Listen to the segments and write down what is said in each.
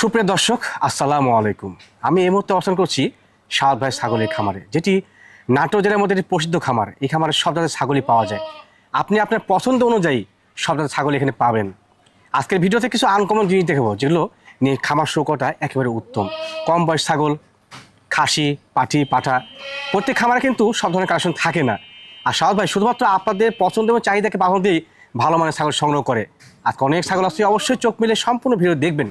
সুপ্রিয় দর্শক, আসসালামু আলাইকুম। আমি এই মুহূর্তে অবস্থান করছি সাত ভাই ছাগলের খামারে, যেটি নাটোর জেলার মধ্যে একটি প্রসিদ্ধ খামার। এই খামারে সব জাতের ছাগলই পাওয়া যায়। আপনি আপনার পছন্দ অনুযায়ী সব জাতের ছাগল এখানে পাবেন। আজকের ভিডিওতে কিছু আনকমন জিনিস দেখাবো, যেগুলো নিয়ে খামার শুরু করাটা একেবারে উত্তম। কম বয়স ছাগল, খাসি, পাঠি, পাঠা, প্রত্যেক খামারে কিন্তু সব ধরনের কালেকশন থাকে না। আর সাউদ ভাই শুধুমাত্র আপনাদের পছন্দ এবং চাহিদাকে বাহন দিয়েই ভালো মানের ছাগল সংগ্রহ করে। আজকে অনেক ছাগল আসছে অবশ্যই চোখ মিলে সম্পূর্ণ ভিডিও দেখবেন।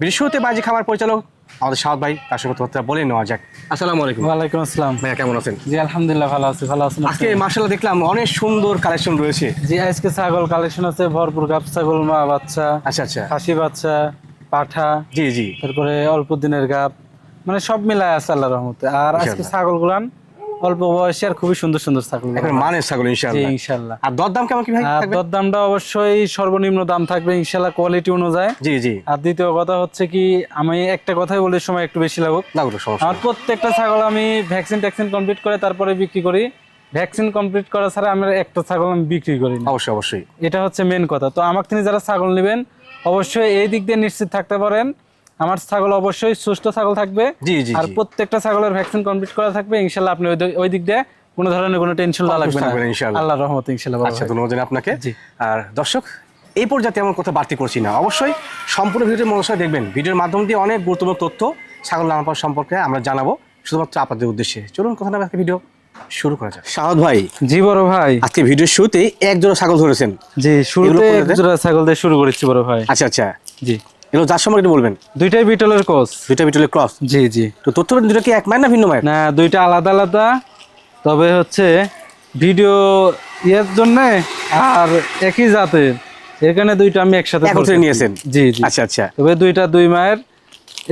শুরুতে বাজি খামার পরিচালক আমাদের সাউদ ভাই তার সঙ্গে কথাবার্তা বলে নেওয়া যাক। আসসালামু আলাইকুম। ওয়ালাইকুম আসসালাম। ভাইয়া কেমন আছেন? জি আলহামদুলিল্লাহ ভালো আছি ভালো আছেন আজকে মার্শাল্লাহ দেখলাম অনেক সুন্দর কালেকশন রয়েছে। জি আজকে ছাগল কালেকশন আছে ভরপুর গাব ছাগল মা বাচ্চা আচ্ছা আচ্ছা। খাসি বাচ্চা পাঠা জি জি। তারপরে অল্প দিনের গাব মানে সব মিলায় আছে আল্লাহ রহমতে। আর আজকে। ছাগল গুলান অল্প বয়সী আর খুবই সুন্দর সুন্দর ছাগল। এখন মানের ছাগল ইনশাআল্লাহ। ইনশাল্লাহ আর দরদাম কেমন কি ভাই দরদামটা অবশ্যই সর্বনিম্ন দাম থাকবে ইনশাল্লাহ কোয়ালিটি অনুযায়ী। জি জি। আর দ্বিতীয় কথা হচ্ছে কি আমি একটা কথাই বলি সময় একটু বেশি লাগুক। না সমস্যা আমার প্রত্যেকটা ছাগল আমি ভ্যাকসিন ট্যাকসিন কমপ্লিট করে তারপরে বিক্রি করি। ভ্যাকসিন কমপ্লিট করা ছাড়া আমার একটা ছাগল আমি বিক্রি করি না। অবশ্যই অবশ্যই। এটা হচ্ছে মেন কথা। তো আমার তিনি যারা ছাগল নেবেন অবশ্যই এই দিক দিয়ে নিশ্চিত থাকতে পারেন। আমার ছাগল অবশ্যই সুস্থ ছাগল থাকবে। জি জি আর প্রত্যেকটা ছাগলের ভ্যাকসিন কমপ্লিট করা থাকবে ইনশাল্লাহ আপনি ওই দিক- দিয়ে কোনো ধরনের কোনো টেনশন লাগবে না। ইনশাআল্লাহ। আল্লাহ রহমত ইনশাল্লাহ আচ্ছা ধন্যবাদ জানাই আপনাকে। জি। আর দর্শক এই পর্যায়ে এমন কথা বাড়তি করছি না। অবশ্যই সম্পূর্ণ ভিডিওর মনোসায় দেখবেন। ভিডিওর মাধ্যম দিয়ে অনেক গুরুত্বপূর্ণ তথ্য ছাগল লালন পালন সম্পর্কে আমরা জানাব। শুধুমাত্র আপনাদের উদ্দেশ্যে। চলুন কথা না আজকে ভিডিও শুরু করা যাক। শাহাদ ভাই। জি বড় ভাই। আজকে ভিডিওর শুরুতেই এক জোড়া ছাগল ধরেছেন। জি শুরুতে এক জোড়া ছাগল দিয়ে শুরু করেছি বড় ভাই। আচ্ছা আচ্ছা। জি। এগুলো যার সম্পর্কে বলবেন? দুইটাই বিটলের কোচ দুইটা ভিডিও ক্রস জি জি। তো তথ্য দুটো কি এক মায়ের না ভিন্ন মায়ের না দুইটা আলাদা আলাদা। তবে হচ্ছে ভিডিও ইয়ের জন্য আর একই জাতের। এখানে দুইটা আমি একসাথে একত্রে নিয়েছেন? জি জি। আচ্ছা আচ্ছা। তবে দুইটা দুই মায়ের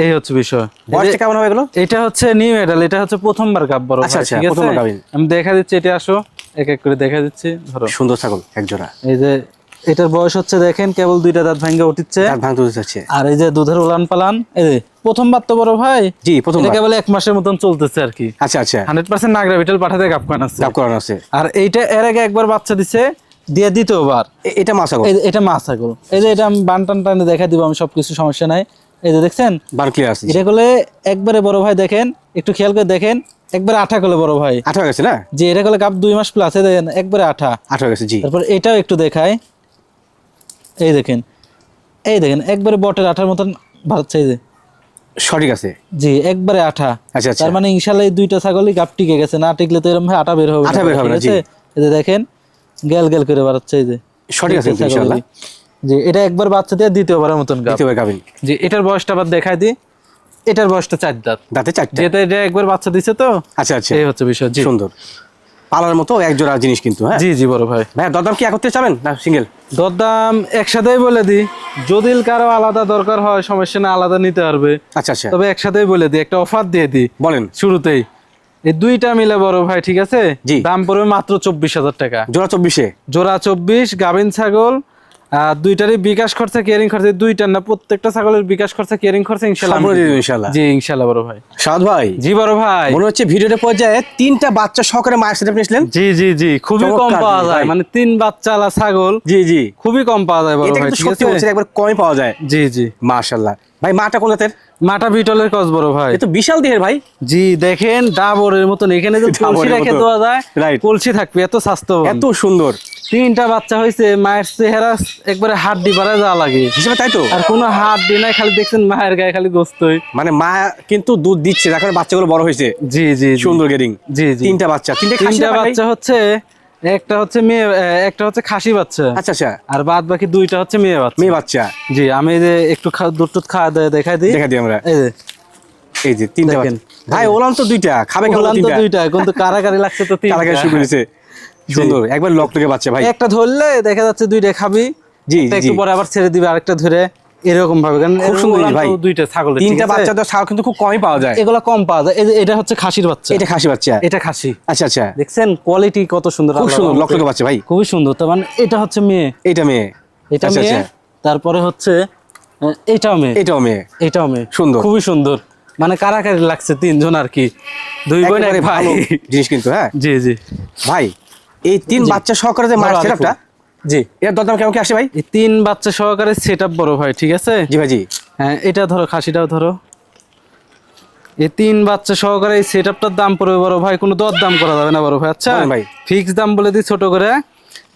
এই হচ্ছে বিষয়। বয়সটা কেমন হবে এগুলো? এটা হচ্ছে নিউ মেডাল এটা হচ্ছে প্রথমবার কাপ বড় আচ্ছা, আচ্ছা, প্রথমবার আমি দেখা দিচ্ছি এটা আসো এক এক করে দেখা দিচ্ছি ধরো। সুন্দর ছাগল এক জোড়া। এই যে এটার বয়স হচ্ছে দেখেন কেবল দুইটা দাঁত ভাঙ্গে উঠিচ্ছে। দাঁত ভাঙতে আর এই যে দুধের উলান পালান এই যে প্রথমবার তো বড় ভাই জি প্রথম এটা কেবল এক মাসের মতন চলতেছে আর কি। আচ্ছা আচ্ছা। হান্ড্রেড পার্সেন্ট নাগরা বিটেল পাঠাতে গাপ কান আছে। করানো আছে। আর এইটা এর আগে একবার বাচ্চা দিছে দিয়ে দ্বিতীয়বার। এটা মা ছাগল? এটা মাছ এই যে এটা আমি বান টান টানে দেখা দিব আমি সবকিছু সমস্যা নাই। এই যে দেখছেন? ক্লিয়ার আছে। এটা করলে একবারে বড় ভাই দেখেন একটু খেয়াল করে দেখেন একবারে আঠা করলে বড় ভাই। হয়ে গেছে না? যে এটা করলে কাপ দুই মাস প্লাস দেখেন একবারে আঠা। হয়ে গেছে জি। তারপর এটাও একটু দেখায় এই দেখেন এই দেখেন একবারে বটের আঠার মতন বাড়ছে এই সঠিক আছে। জি একবারে আঠা। আচ্ছা আচ্ছা। তার মানে ইনশাল্লাহ এই দুইটা ছাগলই গাপ টিকে গেছে না টিকলে তো এরকম আটা বের হবে আটা বের হবে না, আছে? এই যে দেখেন গেল গেল করে বাড়াচ্ছে এই যে। সঠিক আছে ইনশাআল্লাহ জি এটা একবার বাচ্চা দিয়ে দ্বিতীয়বারের মতন গাপ। দ্বিতীয় গাবিন জি এটার বয়সটা আবার দেখাই দি এটার বয়সটা চার দাঁত। দাঁতে চারটে। যেটা এটা একবার বাচ্চা দিছে তো আচ্ছা আচ্ছা। এই হচ্ছে বিষয় জি। সুন্দর। পালার মতো এক জোড়া জিনিস কিন্তু হ্যাঁ? জি জি বড় ভাই। ভাই দরদাম কি একত্রে চাবেন না সিঙ্গেল? দরদাম একসাথেই বলে দিই। যদি কারও আলাদা দরকার হয় সমস্যা না আলাদা নিতে পারবে। আচ্ছা আচ্ছা। তবে একসাথেই বলে দিই একটা অফার দিয়ে দিই বলেন। শুরুতেই। এই দুইটা মিলে বড় ভাই ঠিক আছে? জি। দাম পড়বে মাত্র চব্বিশ হাজার টাকা। জোড়া চব্বিশে? জোড়া চব্বিশ গাভিন ছাগল দুইটারই বিকাশ খরচা কেয়ারিং খরচা দুইটার না প্রত্যেকটা ছাগলের বিকাশ খরচা কেয়ারিং খরচা ইনশাল্লাহ ইনশাআল্লাহ জি ইনশাল্লাহ বড় ভাই। সাদ ভাই। জি বড় ভাই। মনে হচ্ছে ভিডিওটা পর্যায়ে তিনটা বাচ্চা সহকারে মায়ের সাথে নিয়েছিলেন জি জি জি খুবই কম পাওয়া যায়। মানে তিন বাচ্চালা ছাগল জি জি। খুবই কম পাওয়া যায় বড় ভাই সত্যি বলছেন একবার কমই পাওয়া যায়। জি জি। মাশাআল্লাহ ভাই মাটা কোন জাতের? মাটা বিটলের কস বড় ভাই। বিশাল দেহের ভাই। জি দেখেন ডাবরের মতন। এখানে যে কলসি রেখে দেওয়া যায়. কলসি থাকবে এত স্বাস্থ্য এত সুন্দর। তিনটা বাচ্চা হয়েছে মায়ের চেহারা একবারে হাড্ডি বাড়া যাওয়া লাগে। হিসেবে তাই তো? আর কোনো হাড্ডি নাই খালি দেখছেন মায়ের গায়ে খালি গোস্তই মানে মা কিন্তু দুধ দিচ্ছে যার কারণে বাচ্চাগুলো বড় হয়েছে। জি জি জি। সুন্দর গেডিং জি জি। তিনটা বাচ্চা তিনটে তিনটা বাচ্চা হচ্ছে একটা হচ্ছে মেয়ে একটা হচ্ছে খাসি বাচ্চা। আচ্ছা আচ্ছা। আর বাদ বাকি দুইটা হচ্ছে মেয়ে বাচ্চা। মেয়ে বাচ্চা। জি আমি যে একটু দুধ টুধ খাওয়া দেয় দেখাই দিই। দেখা দিই আমরা। এই যে। এই যে তিনটা দেখেন। ভাই ওলান তো দুইটা খাবে বললাম তো দুইটা কিন্তু কারাকারি লাগছে তো তিনটা। কালাকার শুরু করেছে সুন্দর একবার লক টুকে বাচ্চা ভাই। একটা ধরলে দেখা যাচ্ছে দুইটা খাবি জি। একটু পরে আবার ছেড়ে দিবে আরেকটা ধরে। এরকম ভাবে কারণ খুব সুন্দর ভাই। দুইটা ছাগল তিনটা বাচ্চা তো ছাড় কিন্তু খুব কমই পাওয়া যায়। এগুলো কম পাওয়া যায়। এটা হচ্ছে খাসির বাচ্চা। এটা খাসি বাচ্চা। এটা খাসি। আচ্ছা আচ্ছা। দেখছেন কোয়ালিটি কত সুন্দর খুব সুন্দর লক রহমতে। টুকে বাচ্চা ভাই। খুবই সুন্দর। তার মানে এটা হচ্ছে মেয়ে। এইটা মেয়ে। এটা আচ্ছা, মেয়ে। আচ্ছা। তারপরে হচ্ছে এটাও মেয়ে। এটাও মেয়ে। এটাও মেয়ে। সুন্দর। খুবই সুন্দর। মানে কারাকারি লাগছে তিনজন আর কি। দুই বোন এক ভাই। জিনিস কিন্তু হ্যাঁ? জি জি। ভাই এই তিন বাচ্চা সহকারে যে মায়ের ধরো সেটআপটা জি। এর দরদাম কেমন কি আসে ভাই? তিন বাচ্চা সহকারে সেট বড় ভাই ঠিক আছে? জি ভাই জি। হ্যাঁ এটা ধরো খাসিটাও ধরো। এই তিন বাচ্চা সহকারে এই সেট দাম পড়বে বড় ভাই কোনো দর দাম করা যাবে না বড় ভাই আচ্ছা? ভাই। ফিক্স দাম বলে দিই ছোট করে।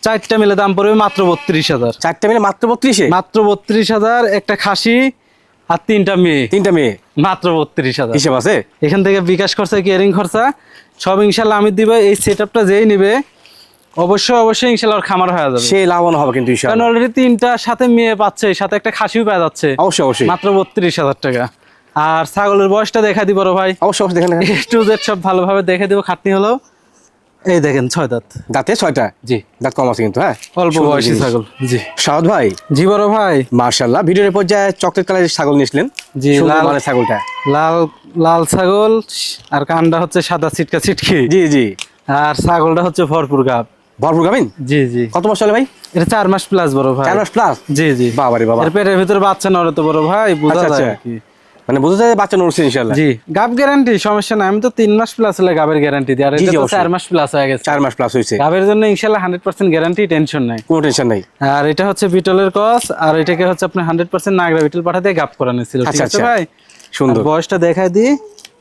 চারটা মিলে দাম পড়বে মাত্র বত্রিশ হাজার। চারটে মিলে মাত্র বত্রিশে? মাত্র বত্রিশ হাজার একটা খাসি আর তিনটা মেয়ে। তিনটা মেয়ে? মাত্র বত্রিশ হাজার। হিসেব আছে? এখান থেকে বিকাশ খরচা কেয়ারিং খরচা? সব ইনশাল্লাহ আমি দিব এই সেট আপটা যেই নিবে অবশ্যই অবশ্যই ইনশাল্লাহ খামার হয়ে যাবে। সেই লাভবান হবে কিন্তু কারণ অলরেডি তিনটা সাথে মেয়ে পাচ্ছে সাথে একটা খাসিও পাওয়া যাচ্ছে। অবশ্যই অবশ্যই। মাত্র বত্রিশ হাজার টাকা। আর ছাগলের বয়সটা দেখা দিব বড় ভাই। অবশ্যই অবশ্যই দেখেন। টু জেড সব ভালোভাবে দেখে দিব খাটনি হলো। এই দেখেন ছয় দাঁত। দাঁতে ছয়টা? জি। দাঁত কম আছে কিন্তু হ্যাঁ? অল্প বয়সী ছাগল জি। সাউদ ভাই। জি বড় ভাই। মার্শাল্লাহ ভিডিওর পর্যায়ে চকলেট কালারের ছাগল নিয়েছিলেন জি, লাল- ছাগলটা। লাল লাল ছাগল আর কানটা হচ্ছে সাদা ছিটকা ছিটকি। জি জি। আর ছাগলটা হচ্ছে ভরপুর গাব। ভরপুর খাবেন জি জি। কত মাস চলে ভাই? এটা চার মাস প্লাস বড় ভাই। চার মাস প্লাস জি জি। বাবা। রে বাবা পেটের ভিতরে বাচ্চা নড়ে তো বড় ভাই বোঝা আচ্ছা, যায় আচ্ছা। কি। মানে বোঝা যায় বাচ্চা নড়ছে ইনশাল্লাহ জি গাব গ্যারান্টি সমস্যা নাই। আমি তো তিন মাস প্লাস হলে গাবের গ্যারান্টি দিই। আর এটা তো অবশ্যই। চার মাস প্লাস হয়ে গেছে। মাস প্লাস গাবের জন্য ইনশাল্লাহ হান্ড্রেড পার্সেন্ট গ্যারান্টি টেনশন নাই। কোনো টেনশন নাই। আর এটা হচ্ছে বিটলের কস আর এটাকে হচ্ছে আপনি হান্ড্রেড পার্সেন্ট নাগরা বিটল পাঠাতে গাপ করানো ছিল। ঠিক আচ্ছা, আছে আচ্ছা। ভাই? সুন্দর। বয়সটা দেখাই দিই।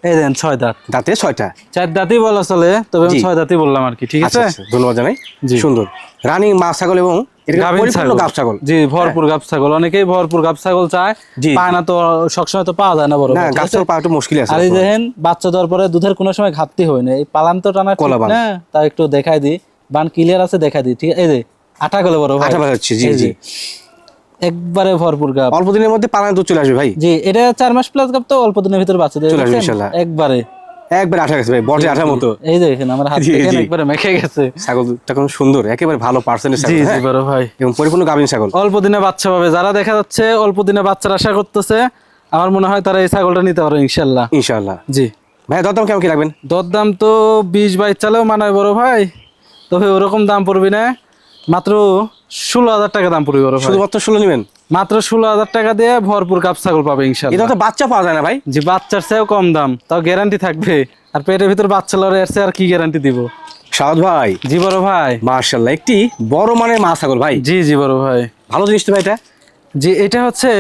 এই দেন ছয় দাঁত। দাঁতে ছয়টা? চার দাঁতই বলা চলে তবে ছয় দাঁতই বললাম আর কি ঠিক আচ্ছা আছে? আচ্ছা, ধন্যবাদ জানাই। সুন্দর। রানী মা ছাগল এবং জি ভরপুর গাব ছাগল। অনেকেই ভরপুর গাব ছাগল চায়। জি। পায় না তো সবসময় তো পাওয়া যায় না বড় না ভাই, ঠিক গাব ছাগল পাওয়া একটু মুশকিল আছে আর এই দেখেন বাচ্চা দেওয়ার পরে দুধের কোনো সময় ঘাটতি হয় না। এই পালান তো টানা। না তা একটু দেখাই দিই। বান ক্লিয়ার আছে দেখাই দিই ঠিক আছে? এই যে আটা গেলে বড় হচ্ছে, জি, জি। একবারে ভরপুর গাব। অল্প দিনের মধ্যে পালানো দুধ চলে আসবে ভাই। জি এটা চার মাস প্লাস গাব তো অল্প দিনের ভিতরে বাচ্চা দেবে চলে আসবে দেখছেন? একবারে। একবার আঠা গেছে ভাই বটে আঠার মতো। এই দেখেন আমার হাত জি, থেকে একবারে মেখে গেছে। ছাগলটা কোন সুন্দর একেবারে ভালো পার্সেন্টেজ ছাগল জি হ্যাঁ? বড় ভাই। এবং পরিপূর্ণ গাভীন ছাগল। অল্প দিনে বাচ্চা পাবে। যারা দেখা যাচ্ছে অল্প দিনে বাচ্চার আশা করতেছে আমার মনে হয় তারা এই ছাগলটা নিতে পারে ইনশাল্লাহ। ইনশাআল্লাহ জি। ভাই দরদাম কেমন কি রাখবেন? দরদাম তো বিশ বাইশ চালেও মানায় বড় ভাই। তবে ওরকম দাম পড়বি না। মাত্র ষোলো হাজার টাকা দাম পড়বে শুধুমাত্র ষোলো নেবেন? মাত্র ষোলো হাজার টাকা দিয়ে ভরপুর কাপ ছাগল পাবে এটা তো বাচ্চা পাওয়া যায় না ভাই। যে বাচ্চার চেয়েও কম দাম তাও গ্যারান্টি থাকবে। আর পেটের ভিতর বাচ্চা লড়ে আর কি গ্যারান্টি দিব? সাউদ ভাই। জি বড় ভাই। মার্শাল্লাহ একটি বড় মানের মা ছাগল ভাই। জি জি বড় ভাই। ভালো জিনিস তো ভাই এটা। জি এটা হচ্ছে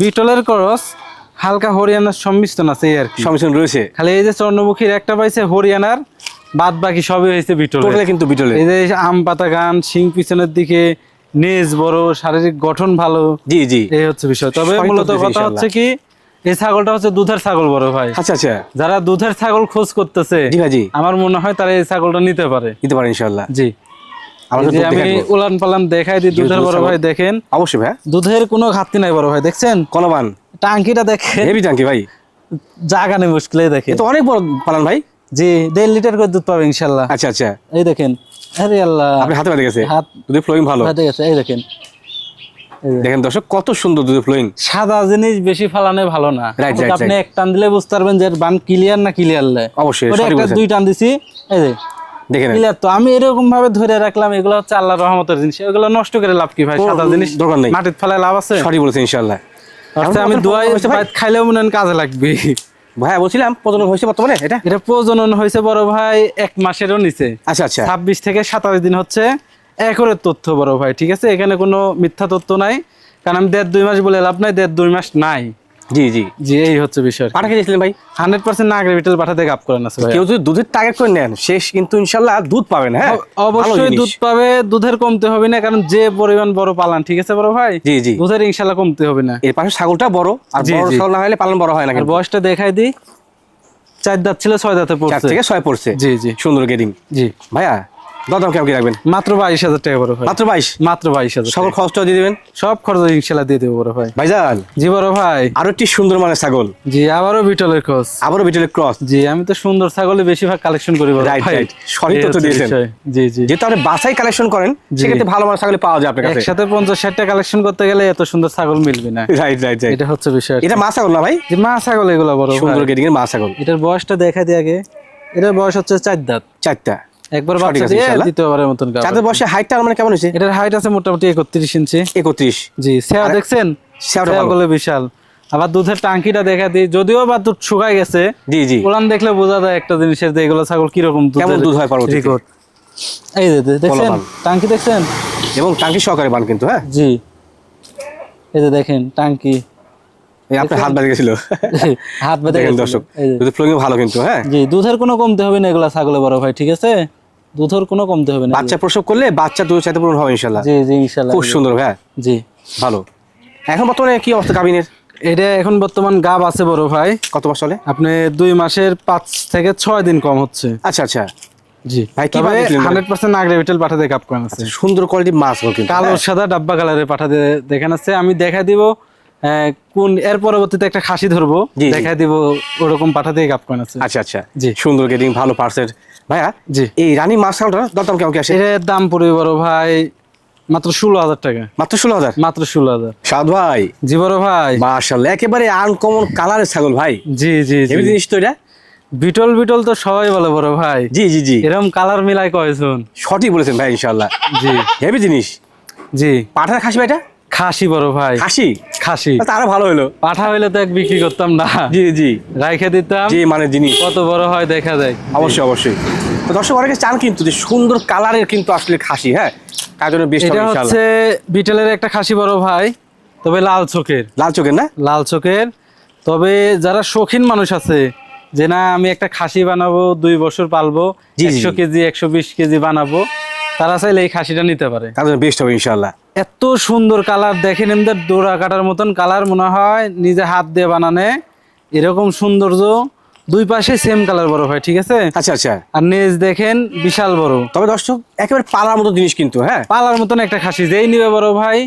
বিটলের করস হালকা হরিয়ানার সম্মিশ্রণ আছে আর সমিশন রয়েছে। খালি এই যে চন্দ্রমুখীর একটা পাইছে হরিয়ানার বাদ বাকি সবই হয়েছে বিটলের। কিন্তু বিটলে এই যে আম পাতা গান শিং পিছনের দিকে নেজ বড় শারীরিক গঠন ভালো জি জি। এই হচ্ছে বিষয়। তবে মূলত কথা হচ্ছে কি এই ছাগলটা হচ্ছে দুধের ছাগল বড় ভাই। আচ্ছা আচ্ছা। যারা দুধের ছাগল খোঁজ করতেছে জি জি। আমার মনে হয় তারা এই ছাগলটা নিতে পারে। নিতে পারে ইনশাআল্লাহ জি। আমি উলান পালান দেখাই দিই দুধের বড় ভাই দেখেন। অবশ্যই ভাই। দুধের কোনো ঘাটতি নাই বড় ভাই দেখছেন? কলবান। টাঙ্কিটা দেখেন। হেভি টাঙ্কি ভাই। জাগা নেই মুশকিলে তো অনেক বড় পালান ভাই। জি দেড় লিটার করে দুধ পাবে ইনশাল্লাহ। আচ্ছা আচ্ছা। এই দেখেন আরে আল্লাহ। আপনি হাতে বেঁধে গেছে? হাত দুধের ফ্লোয়িং ভালো। হাতে গেছে এই দেখেন। দেখেন। দর্শক কত সুন্দর দুধের ফ্লোয়িং সাদা জিনিস বেশি ফালানো ভালো না। আপনি এক টান দিলে বুঝতে পারবেন যে বান ক্লিয়ার না ক্লিয়ার লে। অবশ্যই একটা দুই টান দিছি এই যে। দেখে নেন। ক্লিয়ার তো। আমি এরকম ভাবে ধরে রাখলাম এগুলো হচ্ছে আল্লাহর রহমতের জিনিস। এগুলো নষ্ট করে লাভ কি ভাই? সাদা জিনিস দরকার নেই। মাটির ফেলায় লাভ আছে? সঠিক বলেছেন ইনশাআল্লাহ। অর্থাৎ আমি দোয়াই খাইলেও মনে হয় কাজে লাগবে। ভাইয়া বলছিলাম প্রজনন হয়েছে বর্তমানে এটা? এটা প্রজনন হয়েছে বড় ভাই এক মাসেরও নিচে। আচ্ছা আচ্ছা। ছাব্বিশ থেকে সাতাশ দিন হচ্ছে একরের তথ্য বড় ভাই ঠিক আছে? এখানে কোনো মিথ্যা তথ্য নাই। কারণ আমি দেড় দুই মাস বলে লাভ নাই দেড় দুই মাস নাই। জি জি। জি এই হচ্ছে বিষয় পাঠা খেয়েছিলেন ভাই? হান্ড্রেড পার্সেন্ট বিটেল পাঠাতে গাপ করেন আছে কেউ যদি দুধের টার্গেট করে নেন শেষ কিন্তু ইনশাল্লাহ দুধ পাবেন হ্যাঁ? অবশ্যই দুধ পাবে দুধের কমতে হবে না কারণ যে পরিমাণ বড় পালান ঠিক আছে বড় ভাই? জি জি। দুধের ইনশাল্লাহ কমতে হবে না। এর পাশে ছাগলটা বড় আর বড় ছাগল না হলে পালন বড় হয় না বয়সটা দেখাই দিই চার দাঁত ছিল ছয় দাঁতে পড়ছে। থেকে ছয় পড়ছে। জি জি। সুন্দর গেডিং। জি। ভাইয়া দরদাম কেমন কি রাখবেন? মাত্র বাইশ হাজার টাকা বড় ভাই। মাত্র বাইশ? মাত্র বাইশ হাজার সকল টাকা। খরচটা দিয়ে দেবেন? সব খরচ ইনশাল্লাহ দিয়ে দেবো বড় ভাই। ভাইজান। জি বড় ভাই। আরও একটি সুন্দর মানের ছাগল। জি আবারও বিটলের খোঁজ আবারও বিটেলের ক্রস। জি আমি তো সুন্দর ছাগলে বেশিরভাগ কালেকশন করি বড় ভাই. সঠিক তথ্য দিয়েছেন। জি জি। যেহেতু আপনি বাসাই কালেকশন করেন সেক্ষেত্রে ভালো মানের ছাগল পাওয়া যায় আপনার কাছে। একসাথে পঞ্চাশ ষাটটা কালেকশন করতে গেলে এত সুন্দর ছাগল মিলবে না। রাইট রাইট রাইট এটা হচ্ছে বিষয়। এটা মা ছাগল না ভাই? যে মা ছাগল এগুলো বড় সুন্দর। গেডিং এর মা ছাগল। এটার বয়সটা দেখা দিয়ে আগে। এটার বয়স হচ্ছে চার দাঁত। চারটা। একবার বাচ্চা দিয়ে দ্বিতীয়বারের মতন গাব। চাঁদের বয়সে হাইটটা মানে কেমন হয়েছে? এটার হাইট আছে মোটামুটি একত্রিশ ইঞ্চি। একত্রিশ। জি সেও দেখছেন? ভালো। সেওগুলো বিশাল। আবার দুধের টাঙ্কিটা দেখা দিই যদিও বা দুধ শুকাই গেছে জি জি। ওলান দেখলে বোঝা যায় একটা জিনিসের যে এগুলো ছাগল কীরকম কেমন দুধ হয় পরবর্তীতে? রেকর্ড এই যে দেখছেন? টাঙ্কি দেখছেন? এবং টাঙ্কি সহকারে বান কিন্তু হ্যাঁ? জি। এই যে দেখেন টাঙ্কি। আপনার হাত বেঁধে গেছিল। হাত বেঁধে দেখেন দর্শক এই যে। ভালো কিন্তু হ্যাঁ? জি দুধের কোনো কমতে হবে না এগুলা ছাগলে বড় ভাই ঠিক আছে? দুধের কোনো কমতে হবে না বাচ্চা প্রসব করলে বাচ্চা দুধ চাইতে পূরণ হবে ইনশাল্লাহ জি জি ইনশাল্লাহ খুব সুন্দর হ্যাঁ? জি। ভালো। এখন বর্তমানে কি অবস্থা গাভিনের? এটা এখন বর্তমান গাব আছে বড় ভাই। কত মাস চলে? আপনি দুই মাসের পাঁচ থেকে ছয় দিন কম হচ্ছে। আচ্ছা আচ্ছা। জি। ভাই, কি আগ্রে বিটেল পাঠাতে কাপ করেন আছে। সুন্দর কোয়ালিটির মাছ কিন্তু কালো হ্যাঁ। সাদা ডাব্বা কালারের পাঠাতে দেখেন আছে। আমি দেখা দিব কোন এর পরবর্তীতে একটা খাসি ধরবো। দেখা দিব ওরকম পাঠাতে কাপ করেন আছে। আচ্ছা আচ্ছা। জি। সুন্দর গেটিং ভালো পার্সেন্ট ভাইয়া জি। এই রানী মাছ ছাগলটা দরদাম কেমন কি আসে? এর দাম পড়বে বড় ভাই মাত্র ষোলো হাজার টাকা। মাত্র ষোলো হাজার? মাত্র ষোলো হাজার। সাদ ভাই। জি বড় ভাই। মার্শাল্লাহ একেবারে আনকমন কালারের ছাগল ভাই। জি জি জিনিস তো এটা। বিটল বিটল তো সবাই বলে বড় ভাই। জি জি জি। এরকম কালার মিলাই কয়জন? সঠিক বলেছেন ভাই ইনশাল্লাহ জি। হেভি জিনিস। জি। পাঠার খাসি ভাই এটা? খাসি বড় ভাই। খাসি? খাসি। তা আরও ভালো হলো পাঠা হইলে তো এক বিক্রি করতাম না। জি জি। রাইখে দিতাম। জি মানে জিনিস। কত বড় হয় দেখা যায়। অবশ্যই অবশ্যই। তো দর্শক অনেকে চান কিন্তু যে সুন্দর কালারের কিন্তু আসলে খাসি হ্যাঁ? তার জন্য বেশ এটা হচ্ছে বিটেলের একটা খাসি বড় ভাই তবে লাল চোখের। লাল চোখের না? লাল চোখের। তবে যারা শৌখিন মানুষ আছে যে না আমি একটা খাসি বানাবো দুই বছর পালবো একশো কেজি একশো বিশ কেজি বানাবো তারা চাইলে এই খাসিটা নিতে পারে। তার জন্য বেস্ট হবে ইনশাল্লাহ এত সুন্দর কালার দেখেন এমদের ডোরা কাটার মতন কালার মনে হয় নিজে হাত দিয়ে বানানে। এরকম সৌন্দর্য দুই পাশে সেম কালার বড় হয় ঠিক আছে? আচ্ছা আচ্ছা। আর নেজ দেখেন বিশাল বড়। তবে দর্শক একেবারে পালার মতো জিনিস কিন্তু হ্যাঁ? পালার মতন একটা খাসি যেই নিবে বড় ভাই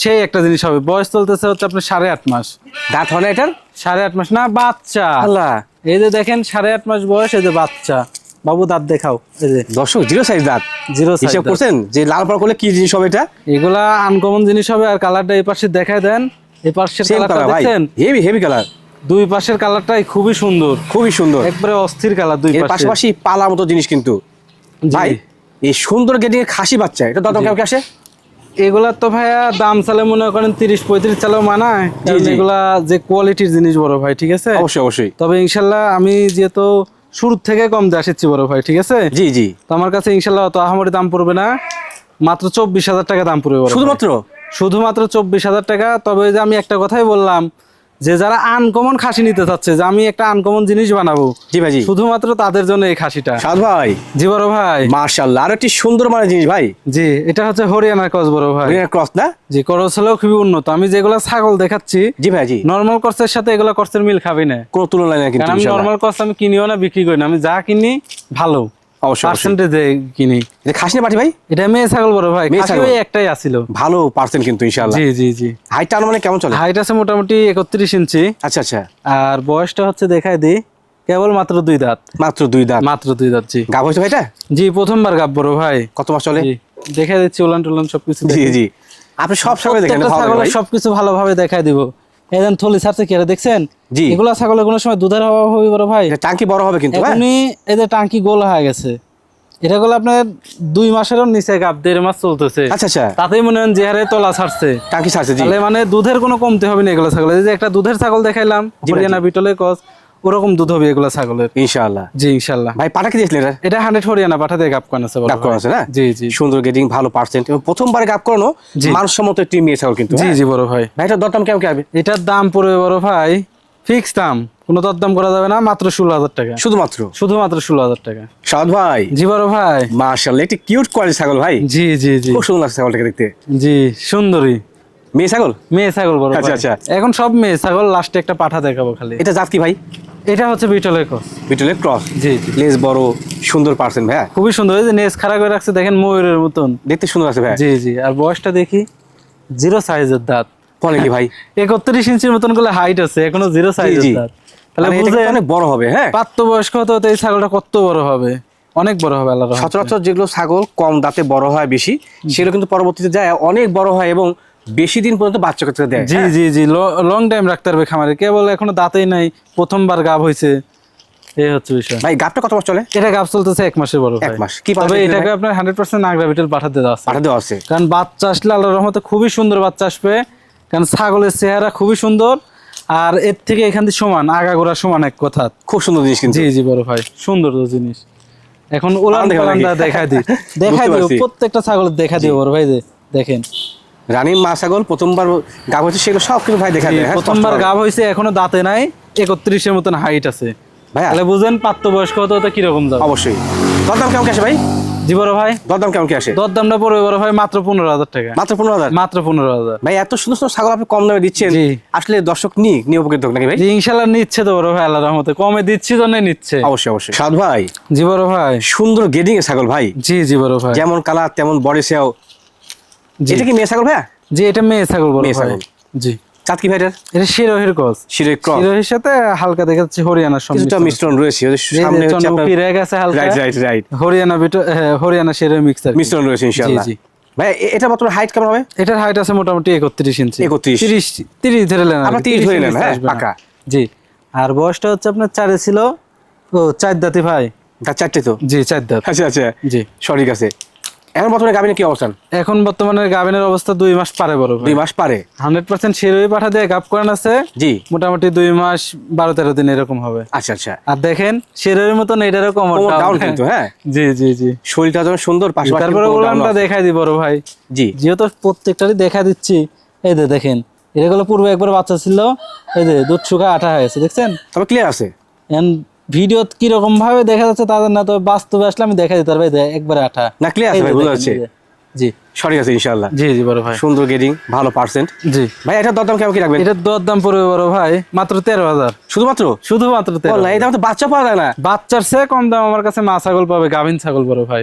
সেই একটা জিনিস হবে। বয়স চলতেছে হচ্ছে আপনার সাড়ে আট মাস। দাঁত হয় না এটার? সাড়ে আট মাস না বাচ্চা। আল্লাহ। এই যে দেখেন সাড়ে আট মাস বয়স এই যে বাচ্চা। বাবু দাঁত দেখাও। এই যে। দর্শক জিরো সাইজ দাঁত। জিরো হিসাব করছেন যে লাল পাড় করলে কি জিনিস হবে এটা? এগুলা আনকমন জিনিস হবে আর কালারটা এই পাশে দেখায় দেন। এই পাশের কালারটা দেখছেন? হেভি হেভি কালার দুই পাশের কালারটাই খুবই সুন্দর। খুবই সুন্দর। একবারে অস্থির কালার দুই পাশে। পাশাপাশি পালার মতো জিনিস কিন্তু। ভাই এই সুন্দর গেটিং এর খাসি বাচ্চা এটা দাদা কেমন কি আসে? এগুলা তো ভাইয়া দাম চালে মনে করেন তিরিশ পঁয়ত্রিশ চালেও মানায়। এগুলা যে কোয়ালিটির জিনিস বড় ভাই ঠিক আছে? অবশ্যই অবশ্যই। তবে ইনশাল্লাহ আমি যেহেতু শুরুর থেকে কম দিয়ে আসেছি বড় ভাই ঠিক আছে? জি জি। তো আমার কাছে ইনশাল্লাহ তো আহামরি দাম পড়বে না। মাত্র চব্বিশ হাজার টাকা দাম পড়বে শুধুমাত্র? শুধুমাত্র চব্বিশ হাজার টাকা। তবে যে আমি একটা কথাই বললাম যে যারা আনকমন খাসি নিতে চাচ্ছে যে আমি একটা আনকমন জিনিস বানাবো জি ভাই শুধুমাত্র তাদের জন্য এই খাসিটা। সাদ ভাই। জি বড় ভাই। মার্শাল্লাহ আর একটি সুন্দর মানে জিনিস ভাই। জি এটা হচ্ছে হরিয়ানার কস বড় ভাই। ক্রস না? জি করস হলেও খুবই উন্নত। আমি যেগুলা ছাগল দেখাচ্ছি জি ভাই জি। নর্মাল কস্টের সাথে এগুলা কস্টের মিল খাবি না। কোনো তুলনা নেই কিন্তু আমি। নর্মাল কস্ট আমি কিনিও না বিক্রি করি না। আমি যা কিনি ভালো। পার্সেন্টেজে কিনি। এটা খাসি পাটি ভাই? এটা মেয়ে ছাগল বড় ভাই। মেয়ে ছাগল। একটাই আসিল ভালো পার্সেন্ট কিন্তু ইনশাআল্লাহ। জি জি জি। হাইটটা মানে কেমন চলে? হাইট আছে মোটামুটি একত্রিশ ইঞ্চি। আচ্ছা আচ্ছা। আর বয়সটা হচ্ছে দেখায় দিই কেবল মাত্র দুই দাঁত। মাত্র দুই দাঁত। মাত্র দুই দাঁত জি। গাব হয়েছে ভাইটা জি প্রথমবার গাব বড় ভাই। কত মাস চলে? দেখে দিচ্ছি উলান টুলান সবকিছু জি জি। আপনি সব সময় দেখেন ভালো সবকিছু ভালোভাবে দেখাই দিব। থলি ছাড়ছে কি দেখছেন? জি। এগুলা ছাগলের কোনো সময় দুধের অভাব হবে বড় ভাই। টাঙ্কি বড় হবে কিন্তু হ্যাঁ? এখনই এদের টাঙ্কি গোল হয়ে গেছে। এটা গুলো আপনার দুই মাসেরও নিচে গাপ দেড় মাস চলতেছে। আচ্ছা আচ্ছা। তাতেই মনে হন যে হারে তলা ছাড়ছে। টাঙ্কি ছাড়ছে তাহলে মানে দুধের কোনো কমতে হবে না এগুলো ছাগলে। এই যে একটা দুধের ছাগল দেখাইলাম হরিয়ানা বিটলের কস। ওরকম দুধ হবে এগুলো ছাগলের। ইনশাআল্লাহ। জি ইনশাল্লাহ ভাই পাটা কি দিয়েছিলেন এটা হান্ড্রেড হরিয়ানা পাঠাতে গাপ কান আছে গাপ করা ভাই। আছে না? জি জি। সুন্দর গেটিং ভালো পার্সেন্ট এবং প্রথমবারে গাপ করানো জি। মানসম্মত একটি মেয়ে ছাগল কিন্তু জি হ্যাঁ? জি বড় ভাই। ভাই এটার দরদাম কেমন কি হবে? এটার দাম পড়বে বড় ভাই ফিক্স দাম। কোনো দরদাম করা যাবে না মাত্র ষোলো হাজার টাকা। শুধুমাত্র? শুধুমাত্র ষোলো হাজার টাকা। সাদ ভাই। জি বড় ভাই। মার্শাল্লাহ একটি কিউট কোয়ালিটি ছাগল ভাই। জি জি জি। খুব সুন্দর লাগছে ছাগলটাকে দেখতে। জি সুন্দরী। মেয়ে ছাগল? মেয়ে ছাগল বড় আচ্ছা, আচ্ছা। এখন সব মেয়ে ছাগল লাস্টে একটা পাঠা দেখাবো খালি। এটা জাত কি ভাই? এটা হচ্ছে বিটলের কস বিটলের ক্রস জি জি। লেজ বড় সুন্দর পার্সেন্ট ভাইয়া। খুবই সুন্দর। এই যে নেস খাড়া করে রাখছে দেখেন ময়ূরের মতন। দেখতে সুন্দর আছে ভাই জি জি। আর বয়সটা দেখি জিরো সাইজের দাঁত। বলে কি ভাই। একত্রিশ ইঞ্চির মতন করে হাইট আছে এখনও জিরো সাইজের দাঁত। তাহলে মানে বুঝে অনেক বড় হবে হ্যাঁ। প্রাপ্ত বয়স্ক হতে হতে এই ছাগলটা কত বড় হবে? অনেক বড় হবে আল্লাহ রহমতে। সচরাচর যেগুলো ছাগল কম দাঁতে বড় হয় বেশি সেগুলো কিন্তু পরবর্তীতে যায় অনেক বড় হয় এবং বেশি দিন পর্যন্ত বাচ্চা কাচ্চা দেয়। জি হ্যাঁ? জি জি লং টাইম রাখতে পারবে খামারে। কেবল এখনও দাঁতেই নাই প্রথমবার গাব হয়েছে এই হচ্ছে বিষয়। ভাই গাপটা কত মাস চলে? এটা গাব চলতেছে এক মাসের বড় এক মাস। কি তবে এটাকে আপনার হান্ড্রেড পার্সেন্ট নাগরা পাঠাতে দেওয়া আছে। পাঠা আছে। কারণ বাচ্চা আসলে আল্লাহ রহমতে খুবই সুন্দর বাচ্চা আসবে। কারণ ছাগলের চেহারা খুবই সুন্দর। আর এর থেকে এখান থেকে সমান আগাগোড়া সমান এক কথা। খুব সুন্দর জিনিস কিন্তু। জি জি বড় ভাই সুন্দর জিনিস। এখন উলান দেখো নাকি? দেখা দি দেখা বুঝতে দিও প্রত্যেকটা ছাগলের দেখা দিও বড় ভাই যে দেখেন। রানী মা ছাগল প্রথমবার গাব হচ্ছে সেগুলো সব কিছু ভাই দেখা যায় হ্যাঁ, প্রথমবার। গাব হয়েছে এখনও দাঁতে নাই একত্রিশের মতন হাইট আছে। ভাইয়া। তাহলে বুঝেন প্রাপ্তবয়স্ক হতে হতে কীরকম যাবে। অবশ্যই। দরদাম কেমন আসে ভাই? জি বড় ভাই। দরদাম কেমন কি আসে? দর দামটা পড়বে বড় ভাই মাত্র পনেরো হাজার টাকা। মাত্র পনেরো হাজার? মাত্র পনেরো হাজার। ভাই এত সুন্দর সুন্দর ছাগল আপনি কম দামে দিচ্ছেন। আসলে দর্শক নি নিয়ে উপকৃত নাকি ভাই? ইনশাল্লাহ নিচ্ছে তো বড় ভাই আল্লাহ রহমতে। কমে দিচ্ছি তো নিচ্ছে। অবশ্যই অবশ্যই। সাদ ভাই জি বড় ভাই। সুন্দর গেডিং এর ছাগল ভাই। জি জি বড় ভাই। যেমন কালার তেমন বডি সেও। এটা কি মেয়ে ছাগল ভাইয়া? জি এটা মেয়ে ছাগল। জি। চাঁদ কি ভাইটার এটা শিরোহির কস শিরে ক্রস। শিরোহির সাথে হালকা দেখা যাচ্ছে হরিয়ানার কিছুটা মিশ্রণ রয়েছে ওদের সামনে হচ্ছে আপনার চন্দ্রমুখী রেগ হালকা। রাইট রাইট রাইট হরিয়ানা বিটো হরিয়ানা শিরোহির মিক্সার মিশ্রণ রয়েছে ইনশাআল্লাহ। জি। ভাই এটা মাত্র হাইট কেমন হবে? এটার হাইট আছে মোটামুটি একত্রিশ ইঞ্চি। 31 তিরিশ তিরিশ ধরে নেন আমরা 30 ধরে নেন, হ্যাঁ, পাকা। জি। আর বয়সটা হচ্ছে আপনার চারে ছিল ও চার দাঁতি ভাই। চারটে তো? জি চার দাঁত। আচ্ছা আচ্ছা। জি। সঠিক আছে। এখন বর্তমানে গাবিনে কি অবস্থান? এখন বর্তমানে গাভিনের অবস্থা দুই মাস পারে বড় দুই মাস পারে। হান্ড্রেড পার্সেন্ট শিরোই পাঠা দিয়ে গাপ করান আছে। জি। মোটামুটি দুই মাস বারো তেরো দিন এরকম হবে। আচ্ছা আচ্ছা। আর দেখেন শিরোর মতন এটারও down। ডাউন কিন্তু হ্যাঁ। জি জি জি। শরীরটা যেমন সুন্দর পাশাপাশি তারপরে down দেখাই দিই বড় ভাই। জি। যেহেতু প্রত্যেকটারই দেখা দিচ্ছি এই যে দেখেন এটা এগুলো পূর্বে একবার বাচ্চা ছিল এই যে দুধ শুকা আঠা হয়েছে দেখছেন? তবে ক্লিয়ার আছে। ভিডিও কীরকম ভাবে দেখা যাচ্ছে তাদের না তো বাস্তবে আসলে আমি দেখা দিতে পারব। একবারে আঠা। না ক্লিয়ার আছে ভাই বোঝা দেখেন, যাচ্ছে জি। সঠিক আছে ইনশাআল্লাহ। জি জি বড় ভাই। সুন্দর গেডিং ভালো পার্সেন্ট জি। ভাই এটা দরদাম কেমন কি রাখবেন? এটার দর দাম পড়বে বড় ভাই মাত্র তেরো হাজার। শুধুমাত্র? শুধুমাত্র এই দাম তো বাচ্চা পাওয়া যায় না। বাচ্চার চেয়ে কম দাম আমার কাছে মা ছাগল পাবে গাভিন ছাগল বড় ভাই।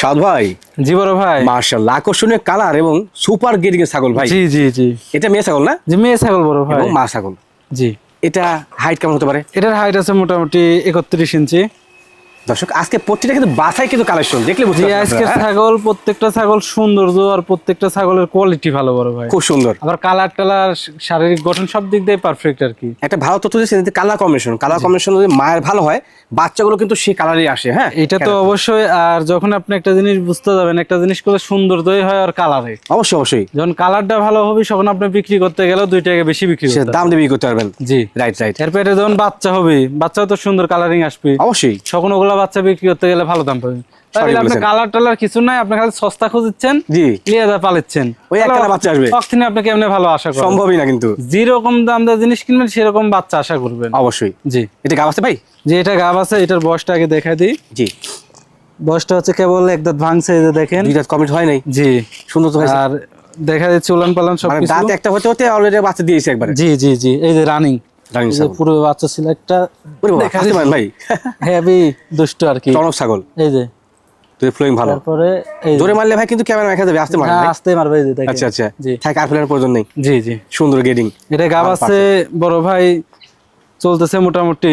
সাদ ভাই। জি বড় ভাই। মার্শাল্লাহ আকর্ষণীয় কালার এবং সুপার গেডিং এর ছাগল ভাই। জি জি জি। এটা মেয়ে ছাগল না? জি মেয়ে ছাগল বড় ভাই। এবং মা ছাগল। জি। এটা হাইট কেমন হতে পারে? এটার হাইট আছে মোটামুটি একত্রিশ ইঞ্চি। দর্শক আজকে প্রতিটা কিন্তু বাসায় কিন্তু কালেকশন দেখলে বুঝতে আপনারা, হ্যাঁ? ছাগল প্রত্যেকটা ছাগল সৌন্দর্য আর প্রত্যেকটা ছাগলের কোয়ালিটি ভালো বড় ভাই। খুব সুন্দর। আবার কালার টালার শারীরিক গঠন সব দিক দিয়ে পারফেক্ট আর কি। একটা ভালো তথ্য দিয়েছে কালার কম্বিনেশন কালার কম্বিনেশন যদি মায়ের ভালো হয় বাচ্চাগুলো কিন্তু সেই কালারই আসে হ্যাঁ? এটা তো অবশ্যই আর যখন আপনি একটা জিনিস বুঝতে যাবেন একটা জিনিস করলে সৌন্দর্যই হয় আর কালারে অবশ্যই অবশ্যই। যখন কালারটা ভালো হবে তখন আপনি বিক্রি করতে গেলেও দুই টাকা বেশি বিক্রি করতে দাম দিয়ে বিক্রি করতে পারবেন। জি। রাইট রাইট এরপরে যখন বাচ্চা হবে বাচ্চাও তো সুন্দর কালারিং আসবে। অবশ্যই। তখন ওগুলা বাচ্চা বিক্রি করতে গেলে ভালো দাম পাবেন। তাহলে আপনি বলেছেন। কালার টালার কিছু নাই আপনি খালি সস্তা খুঁজছেন জি। লিয়াদা পালিচ্ছেন। ওই একটা বাচ্চা আসবে। তখন আপনি কেমনে ভালো আশা করেন সম্ভবই না কিন্তু। যেরকম দাম দেওয়া জিনিস কিনবেন সেরকম বাচ্চা আশা করবেন। অবশ্যই। জি। এটা গাব আছে ভাই? যে এটা গাব আছে এটার বয়সটা আগে দিই। জি। বয়সটা হচ্ছে কেবল এক দাঁত ভাঙছে এই যে দেখেন। দুই দাঁত কমপ্লিট হয় নাই? জি। সুন্দর তো আর দেখা যাচ্ছে উলান পালান সব মানে দাঁত একটা হতে হতে অলরেডি বাচ্চা দিয়েছে একবারে। জি জি জি এই যে রানিং বাচ্চা ছিল একটা ভাই। হেভি দুষ্ট আর কি। টনক ছাগল। এই যে। তুই ফ্লোয়িং ভালো। তারপরে এই জোরে মারলে ভাই কিন্তু ক্যামেরা দেখা যাবে আসতে হ্যাঁ মারবে এই যে আচ্ছা আচ্ছা। থাক আর ফেলার প্রয়োজন নেই। জি জি। সুন্দর গেডিং। এটা গাব আছে বড় ভাই চলতেছে মোটামুটি।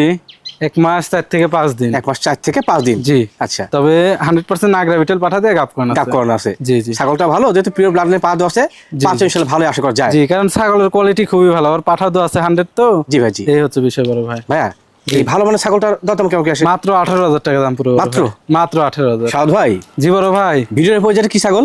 এক মাস চার থেকে পাঁচ দিন। এক মাস চার থেকে পাঁচ দিন? জি। আচ্ছা। তবে হান্ড্রেড পার্সেন্ট নাগরা বিটেল পাঠা দিয়ে গাপ করানো আছে। করানো আছে। জি জি। ছাগলটা ভালো যেহেতু পিওর ব্লাড লাইনে পা দেওয়া আছে পাঁচ ইনশাল্লাহ ভালো আশা করা যায়। জি কারণ ছাগলের কোয়ালিটি খুবই ভালো। আর পাঠা তো আছে হান্ড্রেড তো। জি ভাই জি। এই হচ্ছে বিষয় বড় ভাই। ভাইয়া এই ভালো মানে ছাগলটার দাম কেমন কি আসে? মাত্র আঠারো হাজার টাকা দাম পুরো মাত্র? মাত্র আঠারো হাজার। সাউদ ভাই? জি বড় ভাই। ভিডিওর পর যেটা কি ছাগল?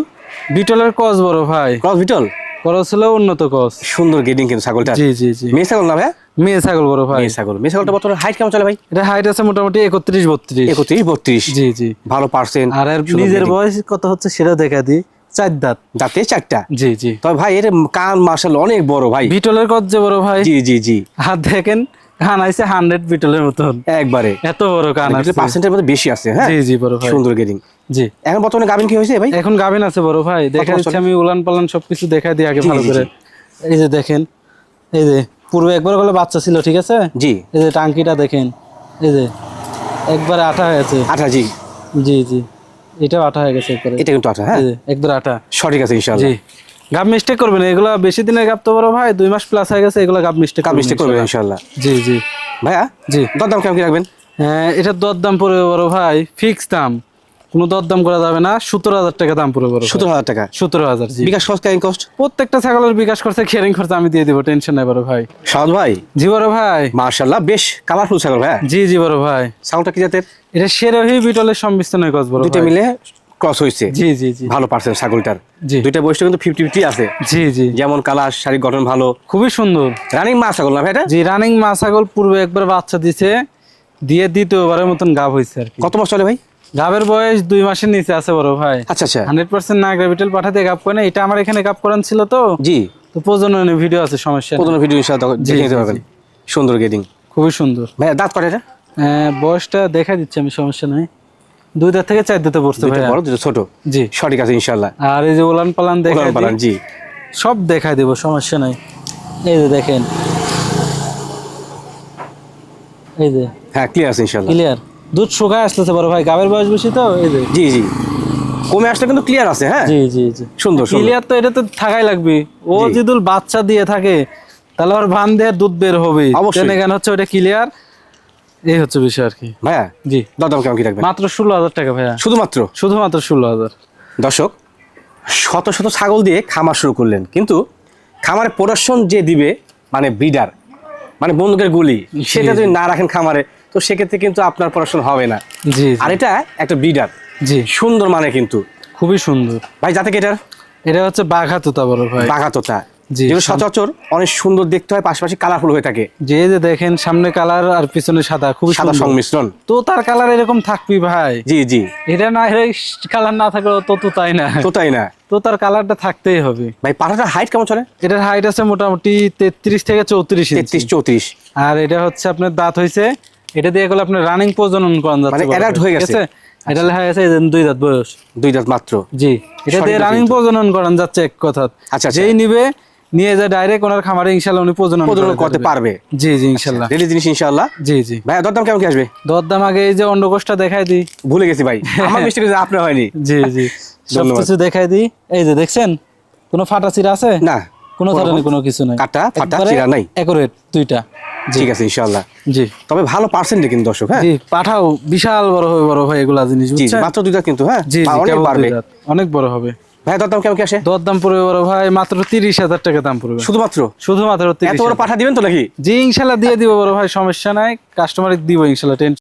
বিটলের কস বড় ভাই। ক্রস ভিটল করস ছিল উন্নত কস সুন্দর গেডিং কিন্তু ছাগলটা জি জি জি। মেয়ে ছাগল না ভাইয়া? মেয়ে ছাগল বড় ভাই। মেয়ে ছাগল। মেয়ে ছাগলটা বর্তমানে হাইট কেমন চলে ভাই? এটা হাইট আছে মোটামুটি একত্রিশ বত্রিশ। একত্রিশ বত্রিশ। জি জি। ভালো পার্সেন্ট আর নিজের বয়স কত হচ্ছে সেটা দেখা দিই। চার দাঁত। দাঁতে চারটা? জি জি। তবে ভাই এর কান মার্শাল অনেক বড় ভাই। বিটলের কত যে বড় ভাই? জি জি জি। আর দেখেন কান আইছে হান্ড্রেড বিটলের মতন। একবারে। এত বড় কান আছে। পার্সেন্টের মধ্যে বেশি আছে হ্যাঁ? জি জি বড় ভাই। সুন্দর গেডিং জি। এখন বর্তমানে গাবিন কি হয়েছে ভাই? এখন গাভিন আছে বড় ভাই। দেখা? দিচ্ছি আমি উলান পালান সবকিছু দেখা দিই আগে ভালো করে। এই যে দেখেন এই যে পূর্বে একবার গেলে বাচ্চা ছিল ঠিক আছে? জি। এই যে টাঙ্কিটা দেখেন এই যে একবারে আঠা হয়েছে আঠা জি। জি জি। এটাও আঠা হয়ে গেছে একবারে। এটা কিন্তু আঠা হ্যাঁ? একবার আঠা। সঠিক আছে ইনশাআল্লাহ। জি। গাব মিস্টেক করবেন না, এগুলা বেশি দিনের গাব তো বড় ভাই দুই মাস প্লাস হয়ে গেছে এগুলা গাব মিস্টেক কাপ মিস্টেক করবেন ইনশাআল্লাহ। জি জি। ভাইয়া? জি। দরদাম কেমন কি রাখবেন? হ্যাঁ এটার দরদাম পড়বে বড় ভাই ফিক্স দাম। কোনো দরদাম করা যাবে না সতেরো হাজার টাকা দাম পড়বে বড় সতেরো হাজার টাকা? সতেরো হাজার বিকাশ খরচ ক্যারিং কস্ট প্রত্যেকটা ছাগলের বিকাশ খরচা কেয়ারিং খরচা আমি দিয়ে দিব টেনশন নাই বড় ভাই। সাউদ ভাই? জি বড় ভাই। মার্শাল্লাহ বেশ কালারফুল ছাগল ভাইয়া জি জি বড় ভাই। ছাগলটা কি জাতের? এটা সেরহি বিটলের সম্মিশ্রণ হয়ে গছ বড় দুইটা মিলে ক্রস হয়েছে জি জি জি। ভালো পার্সেন্ট ছাগলটার। জি। দুইটা বয়সটা কিন্তু ফিফটি ফিফটি আছে। জি জি। যেমন কালার শারীরিক গঠন ভালো। খুবই সুন্দর। রানিং মা ছাগল না ভাই এটা? জি রানিং মা ছাগল পূর্বে একবার বাচ্চা দিছে দিয়ে দ্বিতীয়বারের মতন গাভ হয়েছে আর কত মাস চলে ভাই? গাবের বয়স দুই মাসের নিচে আছে বড় ভাই। আচ্ছা আচ্ছা। হান্ড্রেড পার্সেন্ট না গ্রাভিটাল পাঠাতে গাপ করে না এটা আমার এখানে গাপ করান ছিল তো। জি। তো প্রজননের ভিডিও আছে সমস্যা। প্রথম ভিডিও দেখে নিতে পারবেন। সুন্দর গেডিং খুবই সুন্দর। ভাইয়া দাঁত কটা এটা? হ্যাঁ, বয়সটা দেখা দিচ্ছি আমি সমস্যা নাই। দুই দাঁত থেকে চার দাঁতে পড়ছে ভাই বড় দুটো ছোট। জি। সঠিক আছে ইনশাআল্লাহ। আর এই যে ওলান পালান দেখা পালান, জি। সব দেখাই দেবো সমস্যা নাই। এই যে দেখেন। এই যে। হ্যাঁ ক্লিয়ার আছে ইনশাআল্লাহ। ক্লিয়ার দুধ শুকায় আসতেছে বড় ভাই গাবের বয়স বেশি তো এই যে। জি জি। কমে আসলে কিন্তু ক্লিয়ার আছে হ্যাঁ? জি জি জি। সুন্দর ক্লিয়ার তো এটা তো থাকাই লাগবে। ও। যদি বাচ্চা দিয়ে থাকে তাহলে ওর ভান দিয়ে দুধ বের হবে অবশ্যই। কেন হচ্ছে ওটা ক্লিয়ার এই হচ্ছে বিষয় আর কি। ভাইয়া জি। দাদা কেমন কি রাখবেন। মাত্র ষোলো হাজার টাকা ভাইয়া। শুধুমাত্র? শুধুমাত্র ষোলো হাজার। দর্শক শত শত ছাগল দিয়ে খামার শুরু করলেন কিন্তু খামারে প্রোডাকশন যে দিবে মানে ব্রিডার মানে বন্দুকের গুলি সেটা যদি না রাখেন খামারে তো সেক্ষেত্রে কিন্তু আপনার পড়াশোনা হবে না। জি আর এটা একটা ব্রিডার জি। সুন্দর মানে কিন্তু। খুবই সুন্দর। ভাই যাতে কি এটার? এটা হচ্ছে বাঘা তোতা বড় ভাই। বাঘাতোতা। জি, যেগুলো সচরাচর অনেক সুন্দর দেখতে হয় পাশাপাশি কালারফুল হয়ে থাকে। যে যে দেখেন সামনে কালার আর পিছনে সাদা খুবই সাদা সংমিশ্রণ। তো তার কালার এরকম থাকবি ভাই। জি জি। এটা না কালার না থাকলেও তো তো তাই না। তো তাই না। তো তার কালারটা থাকতেই হবে। ভাই পাঠাটার হাইট কেমন চলে? এটার হাইট আছে মোটামুটি তেত্রিশ থেকে চৌত্রিশ তেত্রিশ চৌত্রিশ। আর এটা হচ্ছে আপনার দাঁত হয়েছে এটা দিয়ে গেলে আপনার রানিং প্রজনন করান যাচ্ছে মানে যায়, হয়ে গেছে? এটা লেখা গেছে এই যে দুই দাঁত বয়স। দুই দাঁত মাত্র। জি। এটা দিয়ে রানিং প্রজনন করান যাচ্ছে এক কথা আচ্ছা, আচ্ছা। যেই নিবে নিয়ে যায় ডাইরেক্ট ওনার খামারে ইনশাল্লাহ উনি প্রজনন করতে পারবে। জি জি ইনশাল্লাহ রেডি জিনিস ইনশাআল্লাহ। জি জি। ভাই দরদাম কেমন কি আসবে? দরদাম আগে এই যে অন্ডকোষটা দেখাই দিই। ভুলে গেছি ভাই। আমার মিস্টেক আপনার হয়নি। জি জি। সব ধন্যবাদ। কিছু দেখাই দিই। এই যে দেখছেন? কোনো ফাটা চিরা আছে? না। কোনো ধরনের কোনো কিছু নাই। কাটা, ফাটা, চিরা নাই? accurate দুইটা। ঠিক আছে ইনশাআল্লাহ। জি। তবে ভালো পার্সেন্টে কিন্তু দর্শক হ্যাঁ? জি পাঠাও বিশাল বড় হবে বড় ভাই এগুলা জিনিস জি মাত্র দুইটা কিন্তু হ্যাঁ? জি অনেক বাড়বে। অনেক বড় হবে। ভাই দরদাম কেমন কি আসে? দরদাম পড়বে বড় ভাই মাত্র তিরিশ হাজার টাকা দাম পড়বে। শুধুমাত্র? শুধুমাত্র এত বড় পাঠা দিবেন তো নাকি? জি ইনশাল্লাহ দিয়ে দিব বড় ভাই সমস্যা নাই। কাস্টমার দিব ইনশাল্লাহ টেন